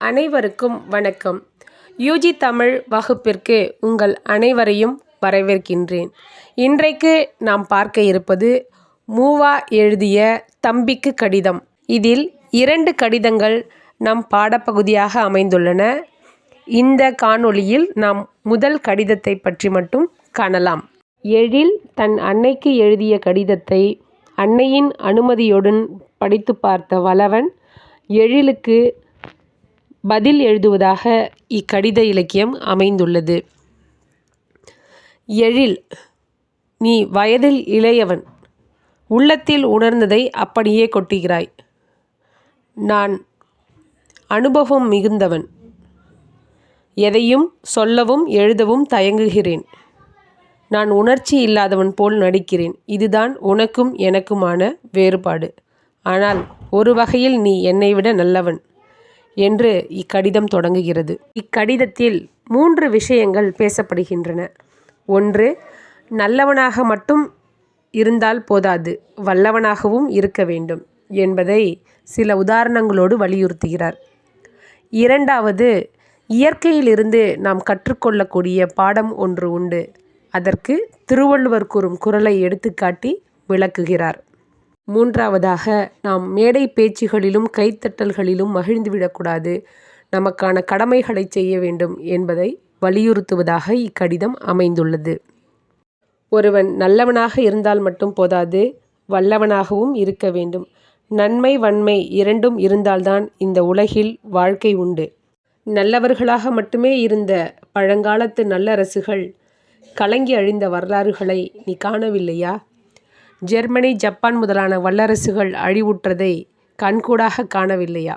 அனைவருக்கும் வணக்கம். யூஜி தமிழ் வகுப்பிற்கு உங்கள் அனைவரையும் வரவேற்கின்றேன். இன்றைக்கு நாம் பார்க்க இருப்பது மூவா எழுதிய தம்பிக்கு கடிதம். இதில் இரண்டு கடிதங்கள் நம் பாடப்பகுதியாக அமைந்துள்ளன. இந்த காணொளியில் நாம் முதல் கடிதத்தை பற்றி மட்டும் காணலாம். எழில் தன் அன்னைக்கு எழுதிய கடிதத்தை அன்னையின் அனுமதியுடன் படித்து பார்த்த வளவன் எழிலுக்கு பதில் எழுதுவதாக இக்கடித இலக்கியம் அமைந்துள்ளது. எழில் நீ வயதில் இளையவன் உள்ளத்தில் உணர்ந்ததை அப்படியே கொட்டுகிறாய். நான் அனுபவம் மிகுந்தவன். எதையும் சொல்லவும் எழுதவும் தயங்குகிறேன். நான் உணர்ச்சி இல்லாதவன் போல் நடிக்கிறேன். இதுதான் உனக்கும் எனக்குமான வேறுபாடு. ஆனால் ஒரு வகையில் நீ என்னை விட நல்லவன். என்று இக்கடிதம் தொடங்குகிறது. இக்கடிதத்தில் மூன்று விஷயங்கள் பேசப்படுகின்றன. ஒன்று நல்லவனாக மட்டும் இருந்தால் போதாது. வல்லவனாகவும் இருக்க வேண்டும் என்பதை சில உதாரணங்களோடு வலியுறுத்துகிறார். இரண்டாவது இயற்கையிலிருந்து நாம் கற்றுக்கொள்ளக்கூடிய பாடம் ஒன்று உண்டு. அதற்கு திருவள்ளுவர் கூறும் குரலை எடுத்துக்காட்டி விளக்குகிறார். மூன்றாவதாக நாம் மேடை பேச்சுகளிலும் கைத்தட்டல்களிலும் மகிழ்ந்துவிடக்கூடாது. நமக்கான கடமைகளை செய்ய வேண்டும் என்பதை வலியுறுத்துவதாக இக்கடிதம் அமைந்துள்ளது. ஒருவன் நல்லவனாக இருந்தால் மட்டும் போதாது வல்லவனாகவும் இருக்க வேண்டும். நன்மை வன்மை இரண்டும் இருந்தால்தான் இந்த உலகில் வாழ்க்கை உண்டு. நல்லவர்களாக மட்டுமே இருந்த பழங்காலத்து நல்லரசுகள் கலங்கி அழிந்த வரலாறுகளை நீ காணவில்லையா? ஜெர்மனி ஜப்பான் முதலான வல்லரசுகள் அழிவுற்றதை கண்கூடாக காணவில்லையா?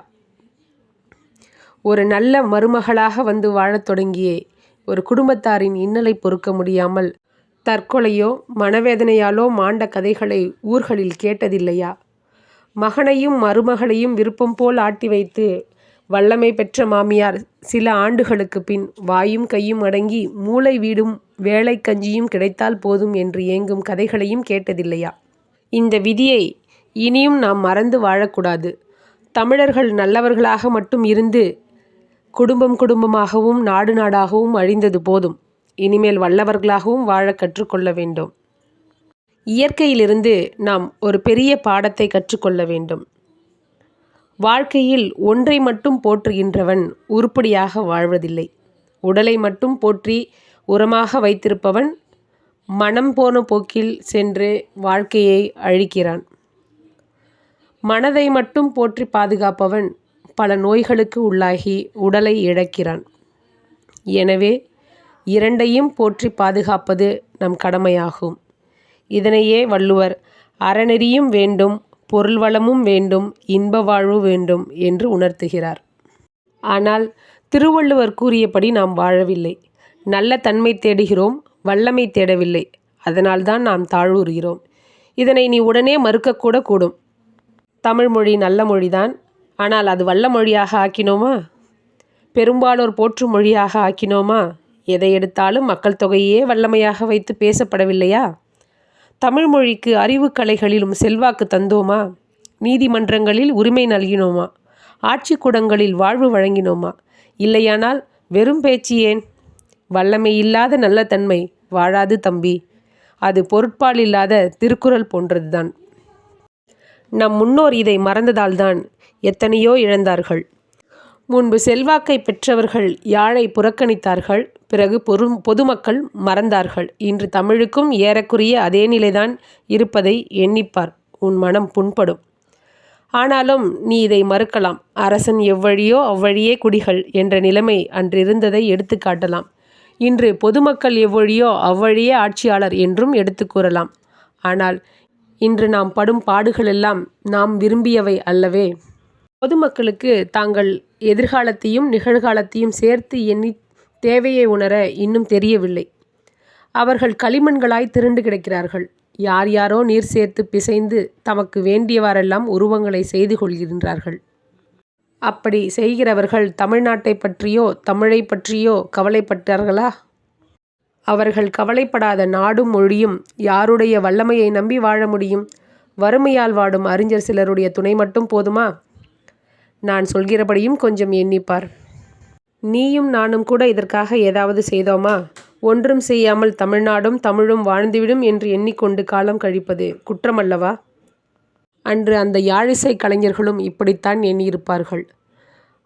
ஒரு நல்ல மருமகளாக வந்து வாழத் தொடங்கியே ஒரு குடும்பத்தாரின் இன்னலை பொறுக்க முடியாமல் தற்கொலையோ மனவேதனையாலோ மாண்ட கதைகளை ஊர்களில் கேட்டதில்லையா? மகனையும் மருமகளையும் விருப்பம் போல் ஆட்டி வைத்து வல்லமை பெற்ற மாமியார் சில ஆண்டுகளுக்கு பின் வாயும் கையும் அடங்கி மூளை வீடும் வேலை கஞ்சியும் கிடைத்தால் போதும் என்று ஏங்கும் கதைகளையும் கேட்டதில்லையா? இந்த விதியை இனியும் நாம் மறந்து வாழக்கூடாது. தமிழர்கள் நல்லவர்களாக மட்டும் இருந்து குடும்பம் குடும்பமாகவும் நாடு நாடாகவும் அழிந்தது போதும். இனிமேல் வல்லவர்களாகவும் வாழ கற்றுக்கொள்ள வேண்டும். இயற்கையிலிருந்து நாம் ஒரு பெரிய பாடத்தை கற்றுக்கொள்ள வேண்டும். வாழ்க்கையில் ஒன்றை மட்டும் போற்றுகின்றவன் உருப்படியாக வாழ்வதில்லை. உடலை மட்டும் போற்றி உரமாக வைத்திருப்பவன் மனம் போன போக்கில் சென்று வாழ்க்கையை அழிக்கிறான். மனதை மட்டும் போற்றி பாதுகாப்பவன் பல நோய்களுக்கு உள்ளாகி உடலை இழக்கிறான். எனவே இரண்டையும் போற்றி பாதுகாப்பது நம் கடமையாகும். இதனையே வள்ளுவர் அறநெறியும் வேண்டும் பொருள் வளமும் வேண்டும் இன்ப வாழ்வு வேண்டும் என்று உணர்த்துகிறார். ஆனால் திருவள்ளுவர் கூறியபடி நாம் வாழவில்லை. நல்ல தன்மை தேடுகிறோம் வல்லமை தேடவில்லை. அதனால்தான் நாம் தாழ்வுறுகிறோம் இதனை நீ உடனே மறுக்கக்கூட கூடும். தமிழ் மொழி நல்ல மொழிதான். ஆனால் அது வல்ல மொழியாக ஆக்கினோமா? பெரும்பாலோர் போற்று மொழியாக ஆக்கினோமா? எதை எடுத்தாலும் மக்கள் தொகையே வல்லமையாக வைத்து பேசப்படவில்லையா? தமிழ் மொழிக்கு அறிவு கலைகளிலும் செல்வாக்கு தந்தோமா? நீதிமன்றங்களில் உரிமை நல்கினோமா? ஆட்சி கூடங்களில் வாழ்வு வழங்கினோமா? இல்லையானால் வெறும் பேச்சு ஏன்? வல்லமை இல்லாத நல்ல தன்மை வாழாது தம்பி. அது பொருட்பால் இல்லாத திருக்குறள் போன்றதுதான். நம் முன்னோர் இதை மறந்ததால்தான் எத்தனையோ இழந்தார்கள். முன்பு செல்வாக்கை பெற்றவர்கள் யாழை புறக்கணித்தார்கள்? பிறகு பொரு பொதுமக்கள் மறந்தார்கள். இன்று தமிழுக்கும் ஏறக்குறைய அதே நிலைதான் இருப்பதை எண்ணிப்பார். உன் மனம் புண்படும். ஆனாலும் நீ இதை மறுக்கலாம். அரசன் எவ்வழியோ அவ்வழியே குடிகள் என்ற நிலைமை அன்றிருந்ததை எடுத்து காட்டலாம். இன்று பொதுமக்கள் எவ்வழியோ அவ்வழியே ஆட்சியாளர் என்றும் எடுத்து கூறலாம். ஆனால் இன்று நாம் படும் பாடுகளெல்லாம் நாம் விரும்பியவை அல்லவே. பொதுமக்களுக்கு தாங்கள் எதிர்காலத்தையும் நிகழ்காலத்தையும் சேர்த்து எண்ணி தேவையை உணர இன்னும் தெரியவில்லை. அவர்கள் களிமண்களாய் திரண்டு கிடக்கிறார்கள். யார் யாரோ நீர் சேர்த்து பிசைந்து தமக்கு வேண்டியவாறெல்லாம் உருவங்களை செய்து கொள்கின்றார்கள். அப்படி செய்கிறவர்கள் தமிழ்நாட்டை பற்றியோ தமிழை பற்றியோ கவலைப்பட்டார்களா? அவர்கள் கவலைப்படாத நாடும் மொழியும் யாருடைய வல்லமையை நம்பி வாழ முடியும்? வறுமையால் வாடும் அறிஞர் சிலருடைய துணை மட்டும் போதுமா? நான் சொல்கிறபடியும் கொஞ்சம் எண்ணிப்பார். நீயும் நானும் கூட இதற்காக ஏதாவது செய்தோமா? ஒன்றும் செய்யாமல் தமிழ்நாடும் தமிழும் வாழ்ந்துவிடும் என்று எண்ணிக்கொண்டு காலம் கழிப்பது குற்றமல்லவா? அன்று அந்த யாழிசை கலைஞர்களும் இப்படித்தான் எண்ணியிருப்பார்கள்.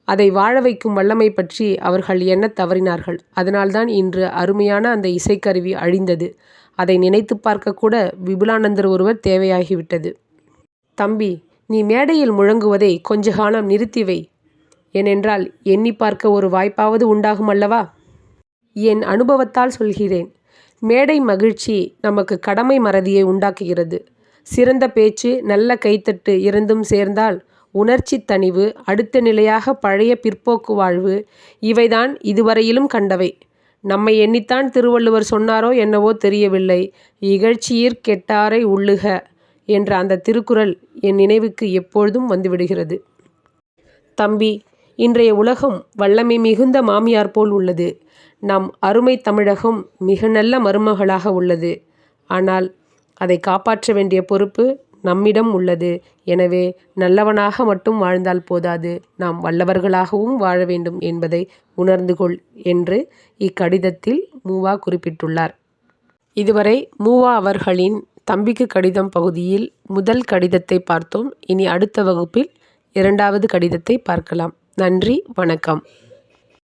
அதை வாழ வைக்கும் வல்லமை பற்றி அவர்கள் என்ன தவறினார்கள்? அதனால்தான் இன்று அருமையான அந்த இசைக்கருவி அழிந்தது. அதை நினைத்து பார்க்கக்கூட விபுலானந்தர் ஒருவர் தேவையாகிவிட்டது. தம்பி நீ மேடையில் முழங்குவதை கொஞ்ச காலம் நிறுத்திவை ஏனென்றால் எண்ணி பார்க்க ஒரு வாய்ப்பாவது உண்டாகும் அல்லவா? என் அனுபவத்தால் சொல்கிறேன். மேடை மகிழ்ச்சி நமக்கு கடமை மறதியை உண்டாக்குகிறது. சிறந்த பேச்சு நல்ல கைத்தட்டு இரண்டும் சேர்ந்தால் உணர்ச்சி தணிவு அடுத்த நிலையாக பழைய பிற்போக்கு வாழ்வு இவைதான் இதுவரையிலும் கண்டவை. நம்மை எண்ணித்தான் திருவள்ளுவர் சொன்னாரோ என்னவோ தெரியவில்லை. இகழ்ச்சியிற் கெட்டாரை உள்ளுக என்ற அந்த திருக்குறள் என் நினைவுக்கு எப்பொழுதும் வந்துவிடுகிறது. தம்பி இன்றைய உலகம் வல்லமை மிகுந்த மாமியார் போல் உள்ளது. நம் அருமை தமிழகம் மிக நல்ல மருமகளாக உள்ளது. ஆனால் அதை காப்பாற்ற வேண்டிய பொறுப்பு நம்மிடம் உள்ளது. எனவே நல்லவனாக மட்டும் வாழ்ந்தால் போதாது. நாம் வல்லவர்களாகவும் வாழ வேண்டும் என்பதை உணர்ந்து கொள் என்று இக்கடிதத்தில் மூவா குறிப்பிட்டுள்ளார். இதுவரை மூவா அவர்களின் தம்பிக்கு கடிதம் பகுதியில் முதல் கடிதத்தை பார்த்தோம். இனி அடுத்த வகுப்பில் இரண்டாவது கடிதத்தை பார்க்கலாம். நன்றி வணக்கம்.